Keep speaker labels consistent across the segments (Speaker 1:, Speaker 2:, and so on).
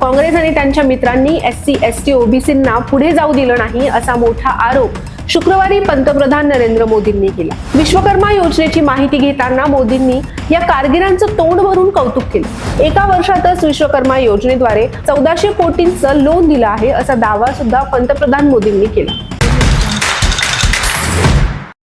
Speaker 1: काँग्रेस आणि त्यांच्या मित्रांनी एस सी एस टी ओबीसींना पुढे जाऊ दिलं नाही असा मोठा आरोप शुक्रवारी पंतप्रधान नरेंद्र मोदींनी केला. विश्वकर्मा योजनेची माहिती घेताना मोदींनी या कारगिरांचं तोंड भरून कौतुक केलं. एका वर्षातच विश्वकर्मा योजनेद्वारे चौदाशे कोटींचं लोन दिलं आहे असा दावा सुद्धा पंतप्रधान मोदींनी केला.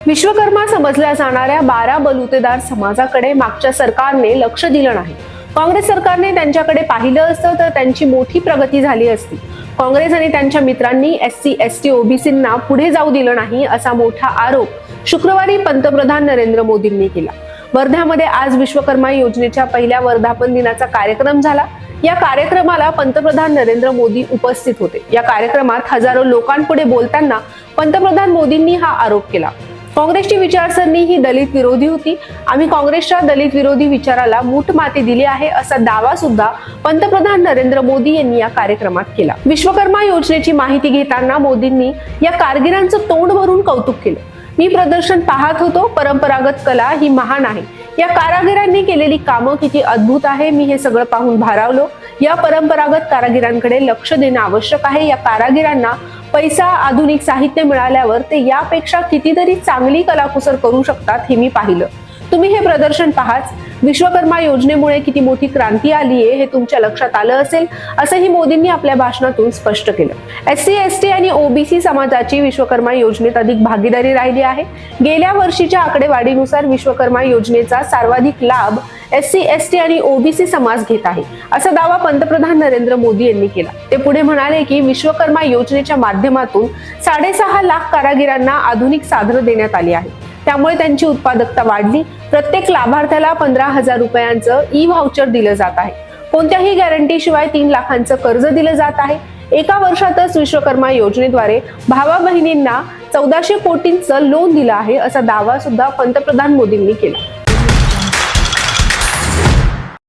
Speaker 1: विश्वकर्मा समजल्या जाणाऱ्या बारा बलुतेदार समाजाकडे मागच्या सरकारने लक्ष दिलं नाही. काँग्रेस सरकारने त्यांच्याकडे पाहिलं असतं तर त्यांची मोठी प्रगती झाली असती. काँग्रेस आणि त्यांच्या मित्रांनी एस सी एस टी ओबीसींना पुढे जाऊ दिलं नाही असा मोठा आरोप शुक्रवारी पंतप्रधान नरेंद्र मोदींनी केला. वर्ध्यामध्ये आज विश्वकर्मा योजनेच्या पहिल्या वर्धापन दिनाचा कार्यक्रम झाला. या कार्यक्रमाला पंतप्रधान नरेंद्र मोदी उपस्थित होते. या कार्यक्रमात हजारो लोकांपुढे बोलताना पंतप्रधान मोदींनी हा आरोप केला. काँग्रेसची विचारसरणी ही दलित विरोधी होती. आम्ही काँग्रेसच्या दलित विरोधी विचाराला मूठ माती दिली आहे असा दावा सुद्धा पंतप्रधान नरेंद्र मोदी यांनी या कार्यक्रमात केला. विश्वकर्मा योजनेची माहिती घेताना मोदींनी या कारगिरांचं तोंड भरून कौतुक केलं. मी प्रदर्शन पाहत होतो परंपरागत कला ही महान आहे. या कारागिरांनी केलेली कामं किती अद्भुत आहे मी हे सगळं पाहून भारावलो. या परंपरागत कारागिरांकडे लक्ष देणं आवश्यक आहे. या कारागिरांना पैसा आधुनिक साहित्य मिळाल्यावर ते यापेक्षा कितीतरी चांगली कलाकुसर करू शकतात हे मी पाहिलं. तुम्ही हे प्रदर्शन पाहाच. विश्वकर्मा योजनेमुळे किती मोठी क्रांती आली आहे हे तुमच्या लक्षात आलं असेल असंही मोदींनी आपल्या भाषणातून स्पष्ट केलं. एस सी एस टी आणि ओबीसी समाजाची विश्वकर्मा योजनेत अधिक भागीदारी राहिली आहे. गेल्या वर्षीच्या आकडेवारीनुसार विश्वकर्मा योजनेचा सर्वाधिक लाभ एस सी एस टी आणि ओबीसी समाज घेत आहे असा दावा पंतप्रधान नरेंद्र मोदी यांनी केला. ते पुढे म्हणाले की विश्वकर्मा योजनेच्या माध्यमातून साडेसहा लाख कारागिरांना आधुनिक साधनं देण्यात आली आहे त्यामुळे त्यांची उत्पादकता वाढली. प्रत्येक लाभार्थ्याला पंधरा हजार रुपयांचं ई व्हाउचर दिलं जात आहे. कोणत्याही गॅरंटीशिवाय तीन लाखांचं कर्ज दिलं जात आहे. एका वर्षातच विश्वकर्मा योजनेद्वारे भावा बहिणींना चौदाशे कोटींचं लोन दिलं आहे असा दावा सुद्धा पंतप्रधान मोदींनी केला.